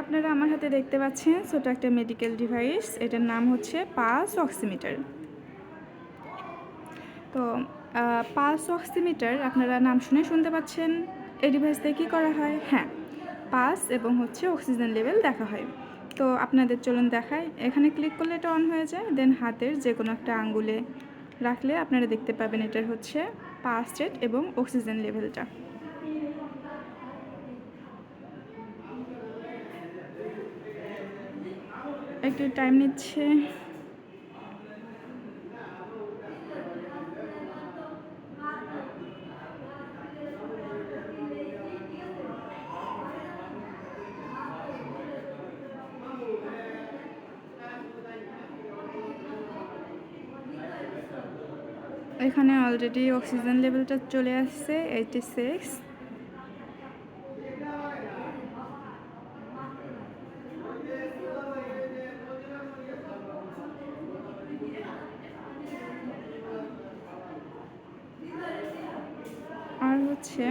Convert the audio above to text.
আপনারা আমার হাতে দেখতে পাচ্ছেন ছোট একটা মেডিকেল ডিভাইস এটার নাম হচ্ছে পালস অক্সিমিটার। তো পালস অক্সিমিটার, আপনারা নাম শুনে শুনতে পাচ্ছেন। এই ডিভাইস দিয়ে কী করা হয়? হ্যাঁ পালস এবং হচ্ছে অক্সিজেন লেভেল দেখা হয়। তো, আপনাদের চলুন দেখায় এখানে ক্লিক করলে এটা অন হয়ে যায়। দেন হাতের যে কোনো একটা আঙ্গুলে রাখলে আপনারা দেখতে পাবেন এটার হচ্ছে পালস রেট এবং অক্সিজেন লেভেলটা একটু টাইম নিচ্ছে। এখানে অলরেডি অক্সিজেন লেভেলটা চলে আসছে এইটি সিক্স হচ্ছে।